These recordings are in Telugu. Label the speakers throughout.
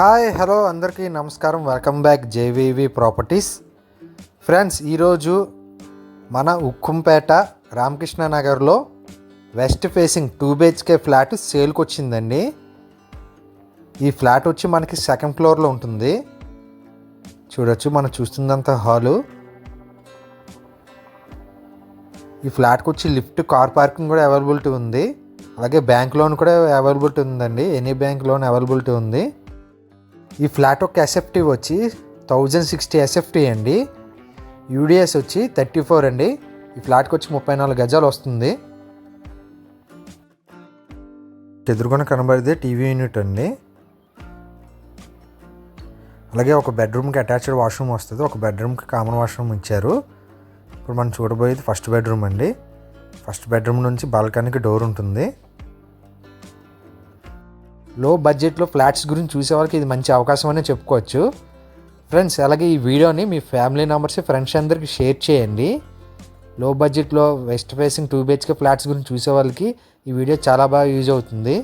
Speaker 1: హాయ్ హలో అందరికీ నమస్కారం. Welcome back JVV properties. Friends ఈరోజు మన ఉక్కుంపేట రామకృష్ణ నగర్లో west facing two BHK flat సేల్కి వచ్చిందండి ఈ ఫ్లాట్ వచ్చి మనకి సెకండ్ ఫ్లోర్లో ఉంటుంది. చూడొచ్చు మనం చూస్తుందంత హాలు. ఈ ఫ్లాట్కి వచ్చి లిఫ్ట్ కార్ పార్కింగ్ కూడా అవైలబిలిటీ ఉంది. అలాగే బ్యాంక్ లోన్ కూడా అవైలబిలిటీ ఉందండి. ఎనీ బ్యాంక్ లోన్ అవైలబిలిటీ ఉంది. ఈ ఫ్లాట్ ఒక ఎస్ఎఫ్టీ వచ్చి థౌజండ్ సిక్స్టీ ఎస్ఎఫ్టీ అండి. యూడిఎస్ వచ్చి థర్టీ ఫోర్ అండి. ఈ ఫ్లాట్కి వచ్చి ముప్పై నాలుగు గజాలు వస్తుంది. ఎదురుగా కనబడితే టీవీ యూనిట్ అండి. అలాగే ఒక బెడ్రూమ్కి అటాచ్డ్ వాష్రూమ్ వస్తుంది. ఒక బెడ్రూమ్కి కామన్ వాష్రూమ్ ఇచ్చారు. ఇప్పుడు మనం చూడబోయేది ఫస్ట్ బెడ్రూమ్ అండి. ఫస్ట్ బెడ్రూమ్ నుంచి బాల్కనీకి డోర్ ఉంటుంది. లో బడ్జెట్లో ఫ్లాట్స్ గురించి చూసే వాళ్ళకి ఇది మంచి అవకాశం అనే చెప్పుకోవచ్చు. ఫ్రెండ్స్ అలాగే ఈ వీడియోని మీ ఫ్యామిలీ మెంబర్స్ ఫ్రెండ్స్ అందరికి షేర్ చేయండి. లో బడ్జెట్లో west facing two BHK flats గురించి చూసే వాళ్ళకి ఈ వీడియో చాలా బాగా యూజ్ అవుతుంది.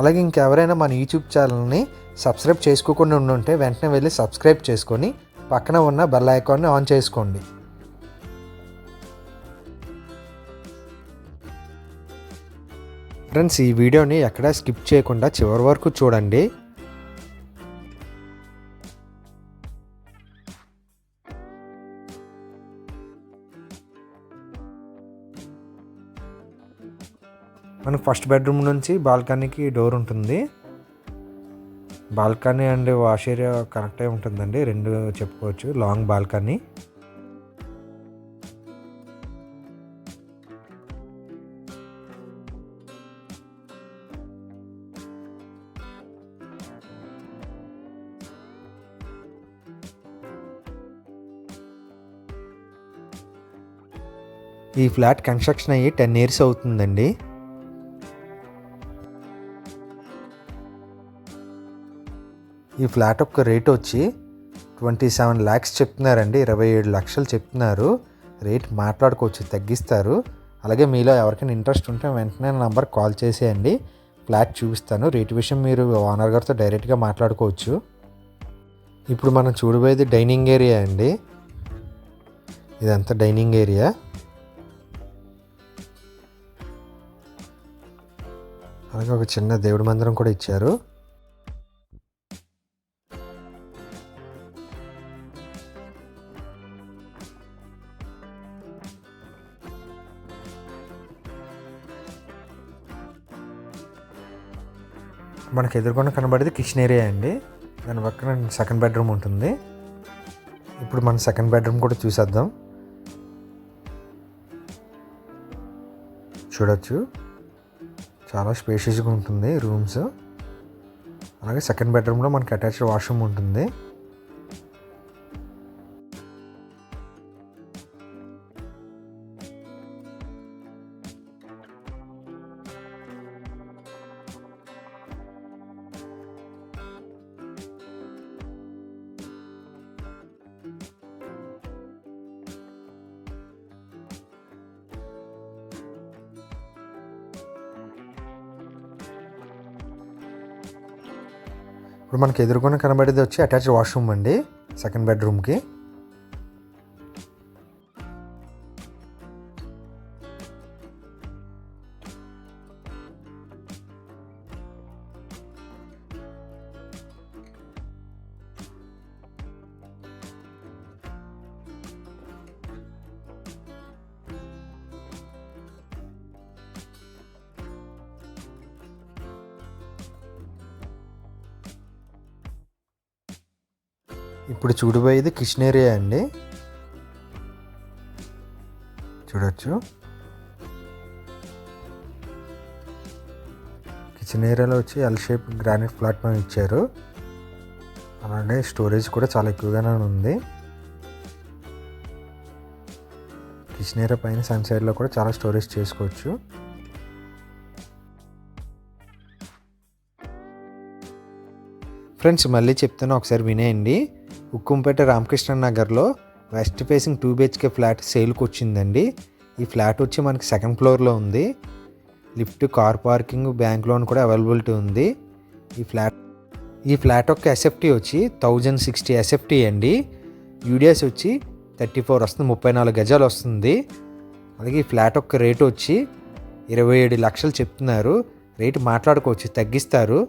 Speaker 1: అలాగే ఇంకెవరైనా మన యూట్యూబ్ ఛానల్ని సబ్స్క్రైబ్ చేసుకోకుండా ఉండుంటే వెంటనే వెళ్ళి సబ్స్క్రైబ్ చేసుకొని పక్కన ఉన్న బెల్ ఐకాన్ని ఆన్ చేసుకోండి. ఫ్రెండ్స్ ఈ వీడియోని ఎక్కడా స్కిప్ చేయకుండా చివరి వరకు చూడండి. మనకు ఫస్ట్ బెడ్రూమ్ నుంచి బాల్కనీకి డోర్ ఉంటుంది. Balcony and wash area connect అయి ఉంటుందండి. రెండు చెప్పుకోవచ్చు. లాంగ్ బాల్కనీ ఈ ఫ్లాట్ కన్స్ట్రక్షన్ అయ్యి టెన్ ఇయర్స్ అవుతుందండి. ఈ ఫ్లాట్ యొక్క రేట్ వచ్చి ట్వంటీ సెవెన్ ల్యాక్స్ చెప్తున్నారండి. ఇరవై ఏడు లక్షలు చెప్తున్నారు. రేట్ మాట్లాడుకోవచ్చు తగ్గిస్తారు. అలాగే మీలో ఎవరికైనా ఇంట్రెస్ట్ ఉంటే వెంటనే నంబర్ కాల్ చేసేయండి. ఫ్లాట్ చూపిస్తాను. రేట్ విషయం మీరు ఓనర్ గారితో డైరెక్ట్గా మాట్లాడుకోవచ్చు. ఇప్పుడు మనం చూడబోయేది డైనింగ్ ఏరియా అండి. ఇదంతా డైనింగ్ ఏరియా. అలాగే ఒక చిన్న దేవుడి మందిరం కూడా ఇచ్చారు. మనకు ఎదుర్కొన్న కనబడేది కిచెన్ ఏరియా అండి. దాని పక్కన సెకండ్ బెడ్రూమ్ ఉంటుంది. ఇప్పుడు మన సెకండ్ బెడ్రూమ్ కూడా చూసేద్దాం. చూడొచ్చు. చాలా స్పేషియస్గా ఉంటుంది రూమ్స్. అలాగే సెకండ్ బెడ్రూమ్లో మనకి అటాచ్డ్ వాష్రూమ్ ఉంటుంది. ఇప్పుడు మనకి ఎదుర్కొని కనబడేది వచ్చి అటాచ్డ్ వాష్రూమ్ అండి సెకండ్ బెడ్రూమ్కి. ఇప్పుడు చూడబోయేది కిచెన్ అండి. చూడొచ్చు. కిచెన్ ఏరియాలో వచ్చి ఎల్ షేప్ గ్రానైట్ ప్లాట్ఫామ్ ఇచ్చారు. అలాగే స్టోరేజ్ కూడా చాలా ఎక్కువగానే ఉంది. కిచెన్ ఏరియా పైన సన్ సైడ్లో కూడా చాలా స్టోరేజ్ చేసుకోవచ్చు. ఫ్రెండ్స్ మళ్ళీ చెప్తాను ఒకసారి వినేయండి ఉక్కుంపేట రామకృష్ణ నగర్లో west facing two BHK flat సేల్కి వచ్చిందండి. ఈ ఫ్లాట్ వచ్చి మనకి సెకండ్ ఫ్లోర్లో ఉంది. Lift car parking bank loan కూడా అవైలబిలిటీ ఉంది. ఈ ఫ్లాట్ ఈ ఫ్లాట్ యొక్క ఎస్ఎఫ్టీ వచ్చి థౌజండ్ సిక్స్టీ ఎస్ఎఫ్టీ అండి. యూడిఎస్ వచ్చి థర్టీ ఫోర్ వస్తుంది ముప్పై నాలుగు గజాలు వస్తుంది. అలాగే ఈ ఫ్లాట్ యొక్క రేటు వచ్చి ఇరవై ఏడు లక్షలు చెప్తున్నారు. రేటు మాట్లాడుకోవచ్చు తగ్గిస్తారు.